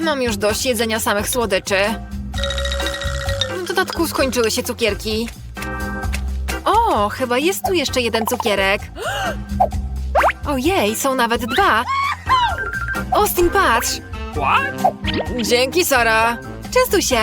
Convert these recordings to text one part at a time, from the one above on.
Mam już dość jedzenia samych słodyczy. W dodatku skończyły się cukierki. O, chyba jest tu jeszcze jeden cukierek. Ojej, są nawet dwa. Austin, patrz! Dzięki, Sara. Częstuj się.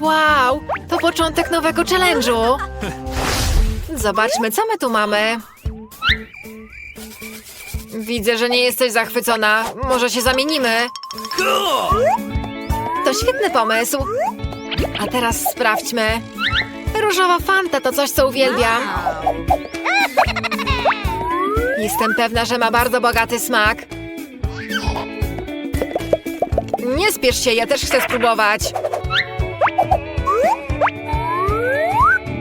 Wow, to początek nowego challenge'u. Zobaczmy, co my tu mamy. Widzę, że nie jesteś zachwycona. Może się zamienimy? To świetny pomysł. A teraz sprawdźmy. Różowa fanta to coś, co uwielbiam. Jestem pewna, że ma bardzo bogaty smak. Nie spiesz się, ja też chcę spróbować.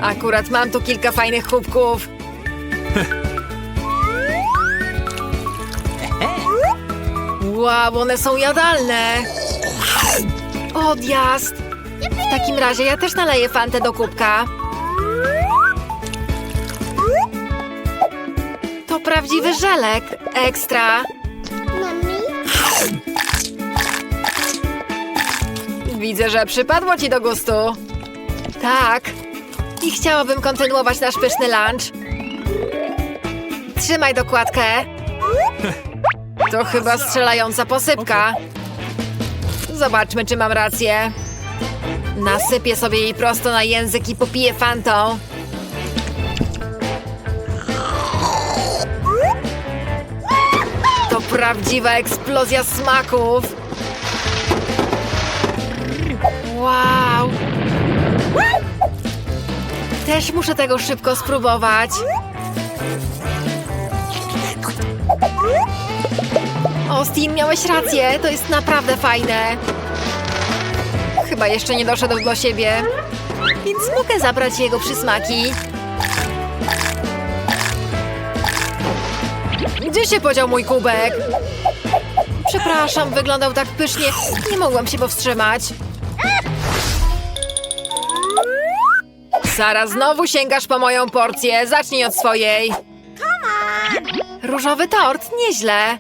Akurat mam tu kilka fajnych kubków. Wow, one są jadalne. Odjazd. W takim razie ja też naleję fantę do kubka. To prawdziwy żelek. Ekstra. Widzę, że przypadło ci do gustu. Tak. I chciałabym kontynuować nasz pyszny lunch. Trzymaj dokładkę. To chyba strzelająca posypka. Zobaczmy, czy mam rację. Nasypię sobie jej prosto na język i popiję fantą. To prawdziwa eksplozja smaków. Wow! Też muszę tego szybko spróbować. Austin, miałeś rację, to jest naprawdę fajne. Chyba jeszcze nie doszedł do siebie, więc mogę zabrać jego przysmaki. Gdzie się podział mój kubek? Przepraszam, wyglądał tak pysznie, nie mogłam się powstrzymać. Sara, znowu sięgasz po moją porcję. Zacznij od swojej. Różowy tort, nieźle.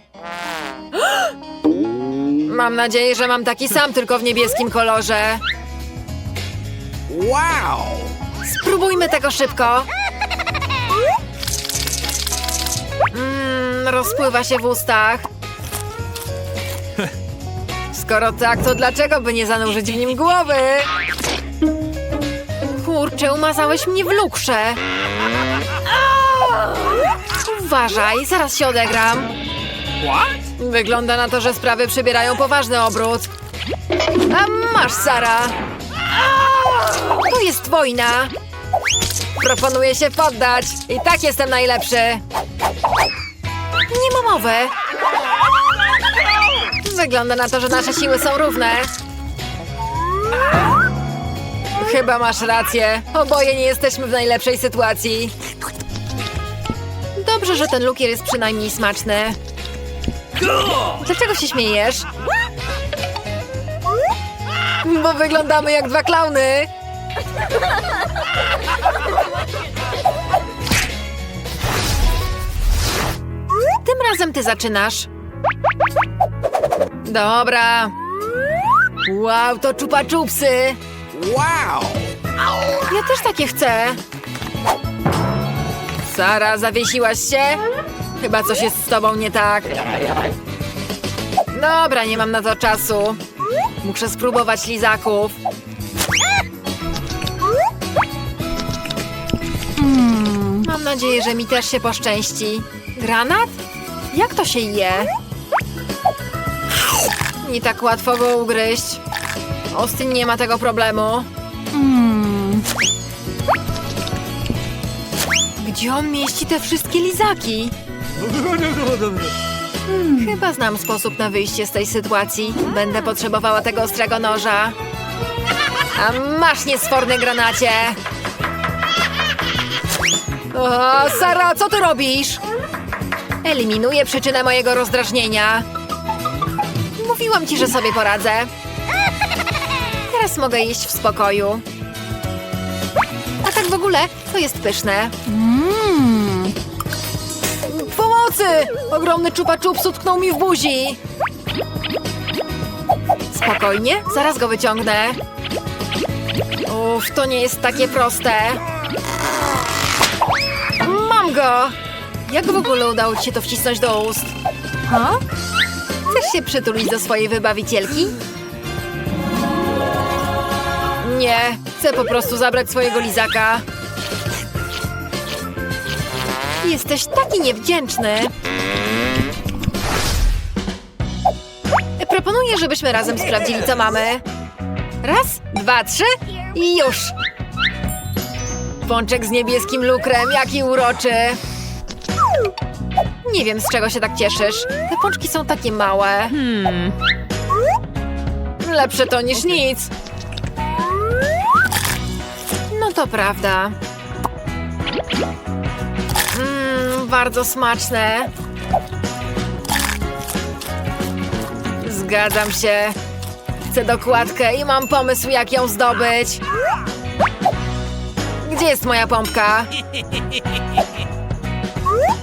Mam nadzieję, że mam taki sam, tylko w niebieskim kolorze. Wow! Spróbujmy tego szybko. Mmm, rozpływa się w ustach. Skoro tak, to dlaczego by nie zanurzyć w nim głowy? Kurczę, umazałeś mnie w lukrze. Uważaj, zaraz się odegram. What? Wygląda na to, że sprawy przybierają poważny obrót. A masz, Sara. Tu jest wojna. Proponuję się poddać. I tak jestem najlepszy. Nie ma mowy. Wygląda na to, że nasze siły są równe. Chyba masz rację. Oboje nie jesteśmy w najlepszej sytuacji. Dobrze, że ten lukier jest przynajmniej smaczny. Dlaczego się śmiejesz? Bo wyglądamy jak dwa klauny. Tym razem ty zaczynasz. Dobra. Wow, to czupa czupsy. Wow! Ja też takie chcę. Sara, zawiesiłaś się? Chyba coś jest z tobą nie tak. Dobra, nie mam na to czasu. Muszę spróbować lizaków. Mam nadzieję, że mi też się poszczęści. Granat? Jak to się je? Nie tak łatwo go ugryźć. Austin nie ma tego problemu. Gdzie on mieści te wszystkie lizaki? Chyba znam sposób na wyjście z tej sytuacji. Będę potrzebowała tego ostrego noża. A masz niesforny granacie! O, Sara, co tu robisz? Eliminuję przyczynę mojego rozdrażnienia. Mówiłam ci, że sobie poradzę. Teraz mogę jeść w spokoju. A tak w ogóle, to jest pyszne. Pomocy! Pomocy! Ogromny czupa czups utknął mi w buzi. Spokojnie, zaraz go wyciągnę. Uff, to nie jest takie proste. Mam go! Jak w ogóle udało ci się to wcisnąć do ust? Ha? Chcesz się przytulić do swojej wybawicielki? Nie, chcę po prostu zabrać swojego lizaka. Jesteś taki niewdzięczny. Proponuję, żebyśmy razem sprawdzili, co mamy. Raz, dwa, trzy i już. Pączek z niebieskim lukrem, jaki uroczy. Nie wiem, z czego się tak cieszysz. Te pączki są takie małe. Lepsze to niż nic. No to prawda. Bardzo smaczne. Zgadzam się. Chcę dokładkę i mam pomysł, jak ją zdobyć. Gdzie jest moja pompka?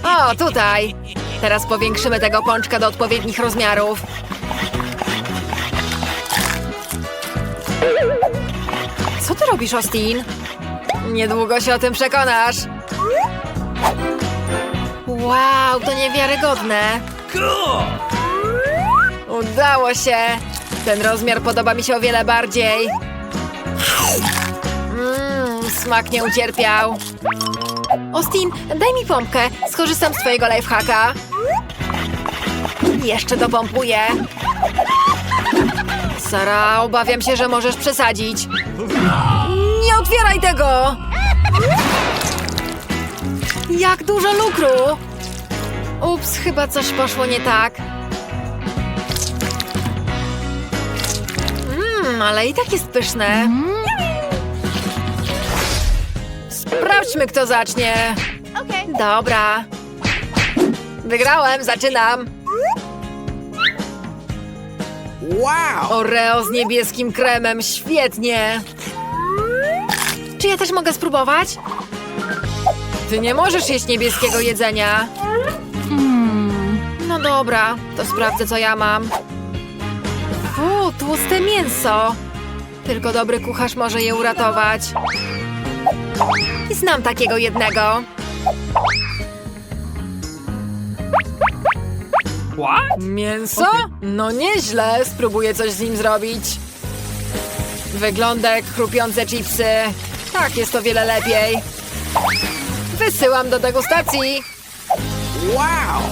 O, tutaj. Teraz powiększymy tego pączka do odpowiednich rozmiarów. Co ty robisz, Austin? Niedługo się o tym przekonasz. Wow, to niewiarygodne. Udało się! Ten rozmiar podoba mi się o wiele bardziej. Mmm, smak nie ucierpiał. Austin, daj mi pompkę. Skorzystam z twojego lifehacka. Jeszcze dopompuję. Sara, obawiam się, że możesz przesadzić. Nie otwieraj tego! Jak dużo lukru! Ups, chyba coś poszło nie tak. Mmm, ale i tak jest pyszne. Sprawdźmy, kto zacznie. Dobra. Wygrałem, zaczynam. Wow. Oreo z niebieskim kremem, świetnie. Czy ja też mogę spróbować? Ty nie możesz jeść niebieskiego jedzenia. Dobra, to sprawdzę, co ja mam. Fu, tłuste mięso. Tylko dobry kucharz może je uratować. I znam takiego jednego. What? Mięso? No nieźle, spróbuję coś z nim zrobić. Wygląda jak chrupiące chipsy. Tak, jest o wiele lepiej. Wysyłam do degustacji. Wow.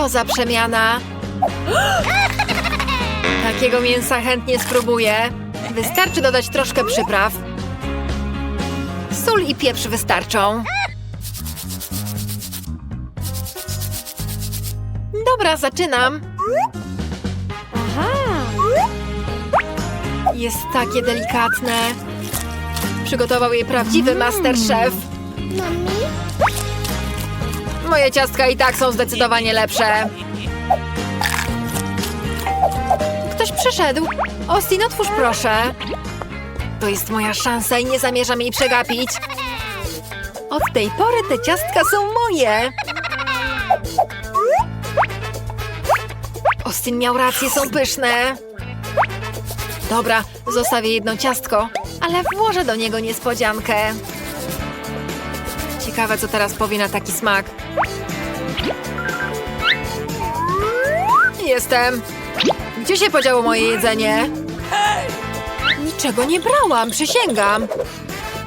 Co za przemiana. Takiego mięsa chętnie spróbuję. Wystarczy dodać troszkę przypraw. Sól i pieprz wystarczą. Dobra, zaczynam. Jest takie delikatne. Przygotował je prawdziwy masterchef. Moje ciastka i tak są zdecydowanie lepsze. Ktoś przyszedł. Austin, otwórz proszę. To jest moja szansa i nie zamierzam jej przegapić. Od tej pory te ciastka są moje. Austin miał rację, są pyszne. Dobra, zostawię jedno ciastko, ale włożę do niego niespodziankę. Ciekawe, co teraz powie na taki smak. Jestem. Gdzie się podziało moje jedzenie? Niczego nie brałam, przysięgam.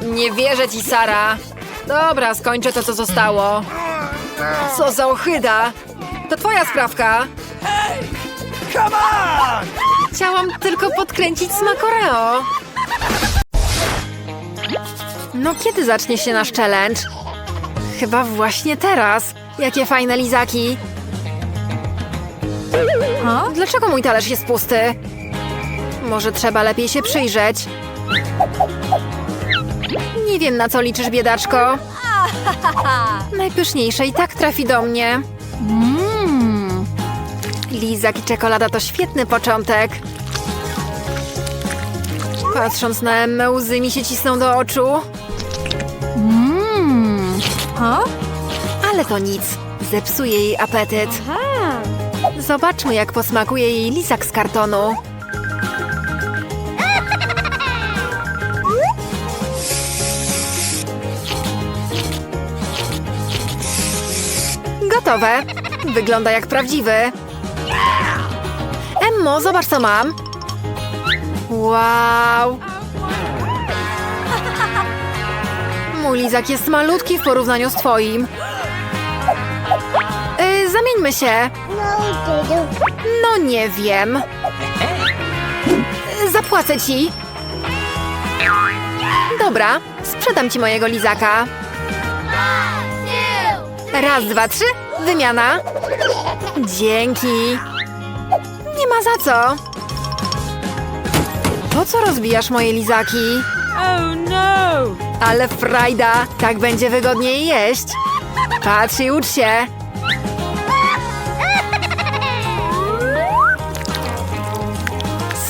Nie wierzę ci, Sara. Dobra, skończę to, co zostało. Co za ochyda. To twoja sprawka. Come on. Chciałam tylko podkręcić smak Oreo. No kiedy zacznie się nasz challenge? Chyba właśnie teraz. Jakie fajne lizaki. A? Dlaczego mój talerz jest pusty? Może trzeba lepiej się przyjrzeć. Nie wiem, na co liczysz, biedaczko. Najpyszniejsze i tak trafi do mnie. Lizak i czekolada to świetny początek. Patrząc na Emmę, łzy mi się cisną do oczu. Ale to nic. Zepsuje jej apetyt. Zobaczmy, jak posmakuje jej lizak z kartonu. Gotowe. Wygląda jak prawdziwy. Emmo, zobacz co mam. Wow. Mój lizak jest malutki w porównaniu z twoim. Y, zamieńmy się. No nie wiem. Zapłacę ci. Dobra, sprzedam ci mojego lizaka. Raz, dwa, trzy. Wymiana. Dzięki. Nie ma za co. Po co rozbijasz moje lizaki? Oh no! Ale frajda, tak będzie wygodniej jeść. Patrz i ucz się.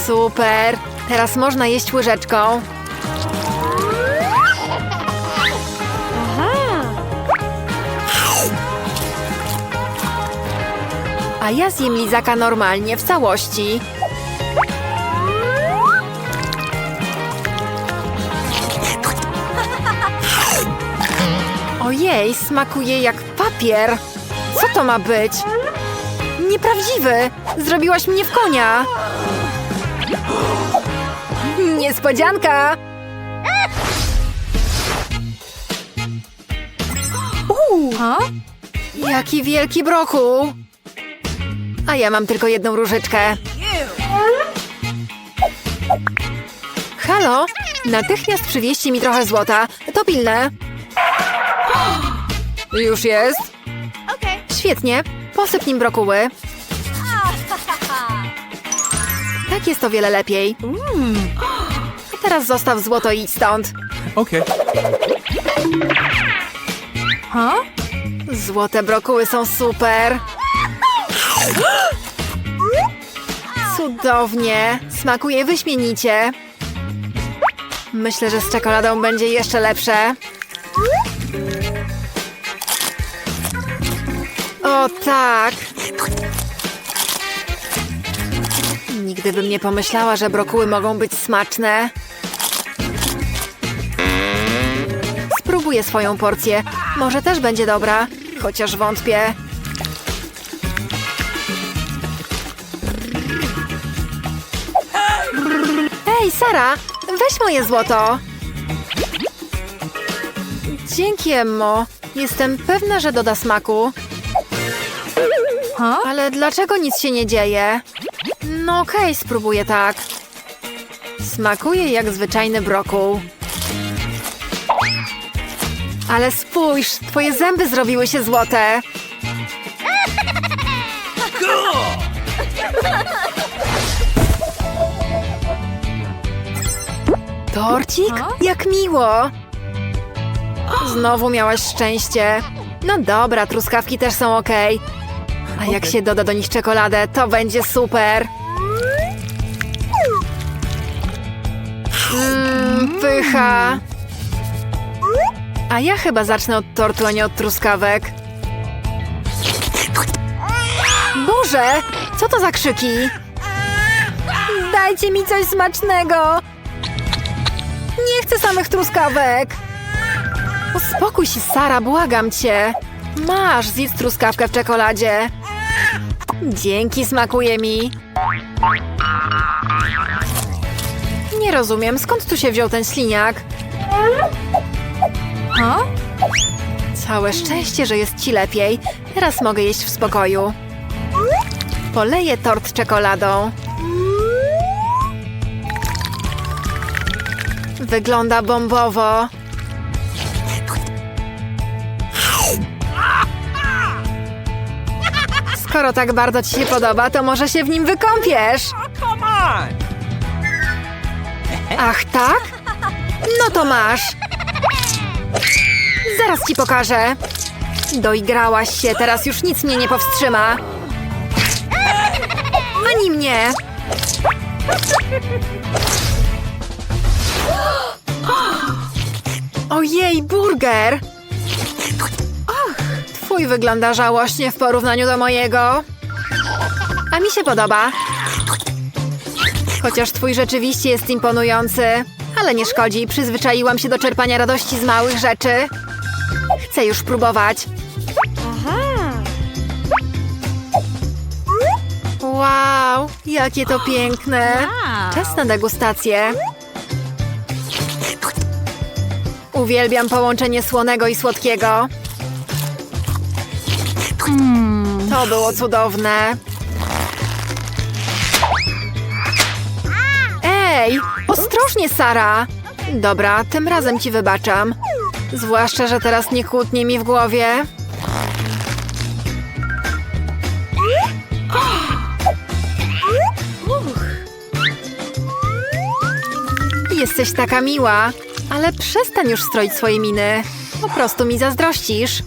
Super. Teraz można jeść łyżeczką. A ja zjem lizaka normalnie, w całości. Ojej, smakuje jak papier. Co to ma być? Nieprawdziwy! Zrobiłaś mnie w konia! Niespodzianka! Uuu, jaki wielki brokuł! A ja mam tylko jedną różyczkę. Halo? Natychmiast przywieźcie mi trochę złota. To pilne. Już jest? Świetnie. Posyp nim brokuły. Tak jest o wiele lepiej. A teraz zostaw złoto i idź stąd. Okay. Złote brokuły są super. Cudownie. Smakuje wyśmienicie. Myślę, że z czekoladą będzie jeszcze lepsze. O tak. Nigdy bym nie pomyślała, że brokuły mogą być smaczne. Spróbuję swoją porcję. Może też będzie dobra, chociaż wątpię. Ej, Sara, weź moje złoto. Dzięki, Emmo. Jestem pewna, że doda smaku. Ale dlaczego nic się nie dzieje? No okej, spróbuję tak. Smakuje jak zwyczajny brokuł. Ale spójrz, twoje zęby zrobiły się złote. Torcik? Jak miło! Znowu miałaś szczęście. No dobra, truskawki też są ok. A jak się doda do nich czekoladę, to będzie super. Mmm, pycha. A ja chyba zacznę od tortu, a nie od truskawek. Boże, co to za krzyki? Dajcie mi coś smacznego. Nie chcę samych truskawek. Uspokój się, Sara, błagam cię. Masz, zjedz truskawkę w czekoladzie. Dzięki, smakuje mi. Nie rozumiem, skąd tu się wziął ten śliniak? Całe szczęście, że jest ci lepiej. Teraz mogę jeść w spokoju. Poleję tort czekoladą. Wygląda bombowo. Skoro tak bardzo ci się podoba, to może się w nim wykąpiesz. Ach, tak? No to masz. Zaraz ci pokażę. Doigrałaś się, teraz już nic mnie nie powstrzyma. Ani mnie. Ojej, burger! Twój wygląda żałośnie w porównaniu do mojego. A mi się podoba. Chociaż twój rzeczywiście jest imponujący. Ale nie szkodzi, przyzwyczaiłam się do czerpania radości z małych rzeczy. Chcę już próbować. Wow, jakie to piękne. Wow. Czas na degustację. Uwielbiam połączenie słonego i słodkiego. To było cudowne. Ej, ostrożnie, Sara. Dobra, tym razem ci wybaczam. Zwłaszcza, że teraz nie kłótnie mi w głowie. Jesteś taka miła, ale przestań już stroić swoje miny. Po prostu mi zazdrościsz.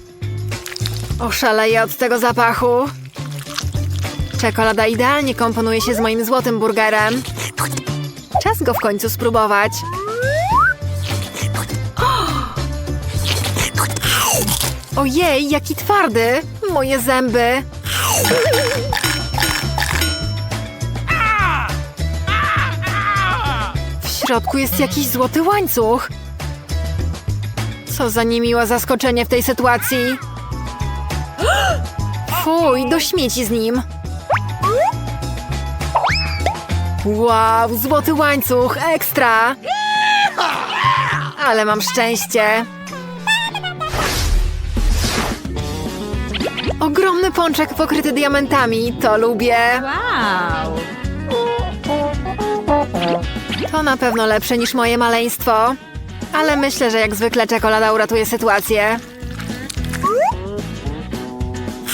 Oszaleję od tego zapachu. Czekolada idealnie komponuje się z moim złotym burgerem. Czas go w końcu spróbować. Ojej, jaki twardy! Moje zęby! W środku jest jakiś złoty łańcuch. Co za niemiłe zaskoczenie w tej sytuacji. Fuj, do śmieci z nim. Wow, złoty łańcuch, ekstra! Ale mam szczęście. Ogromny pączek pokryty diamentami, to lubię. Wow. To na pewno lepsze niż moje maleństwo. Ale myślę, że jak zwykle czekolada uratuje sytuację.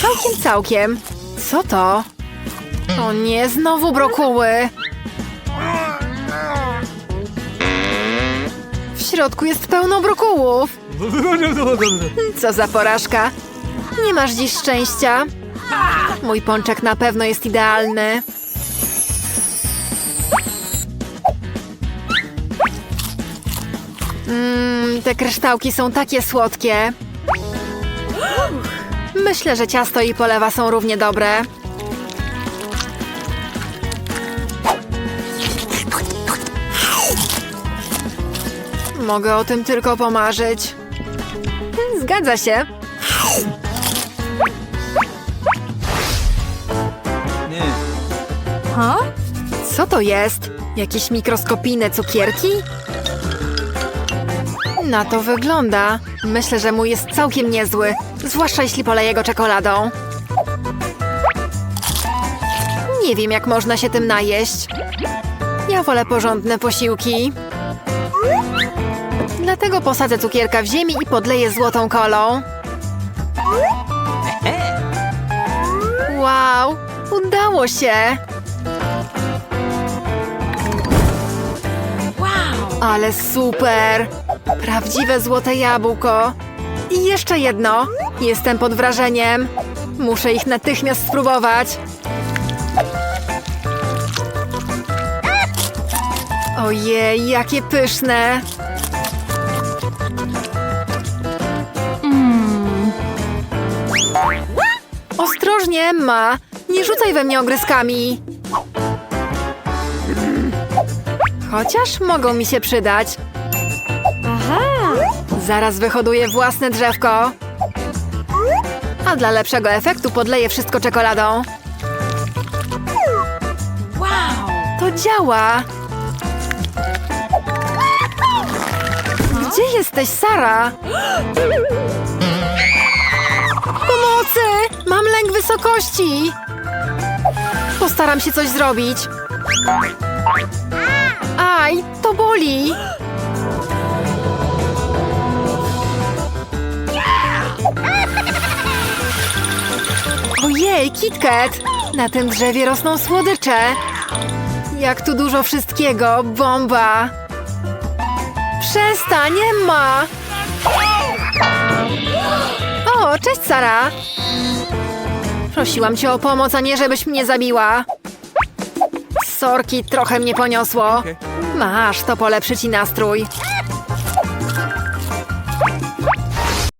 Całkiem, całkiem. Co to? O nie, znowu brokuły. W środku jest pełno brokułów. Co za porażka. Nie masz dziś szczęścia. Mój pączek na pewno jest idealny. Mmm, te kryształki są takie słodkie. Myślę, że ciasto i polewa są równie dobre. Mogę o tym tylko pomarzyć. Zgadza się. Huh? Co to jest? Jakieś mikroskopijne cukierki? Na to wygląda. Myślę, że mój jest całkiem niezły, zwłaszcza jeśli poleję go czekoladą. Nie wiem, jak można się tym najeść. Ja wolę porządne posiłki. Dlatego posadzę cukierka w ziemi i podleję złotą kolą. Wow, udało się! Ale super! Prawdziwe złote jabłko. I jeszcze jedno. Jestem pod wrażeniem. Muszę ich natychmiast spróbować. Ojej, jakie pyszne! Ostrożnie, Emma! Nie rzucaj we mnie ogryskami! Chociaż mogą mi się przydać. Zaraz wyhoduję własne drzewko. A dla lepszego efektu podleję wszystko czekoladą. Wow. To działa! Gdzie jesteś, Sara? Pomocy! Mam lęk wysokości! Postaram się coś zrobić. Aj, to boli! Ojej, KitKat! Na tym drzewie rosną słodycze. Jak tu dużo wszystkiego, bomba! Przestań, ma! O, cześć, Sara! Prosiłam cię o pomoc, a nie żebyś mnie zabiła. Sorki, trochę mnie poniosło. Masz, to polepszy ci nastrój.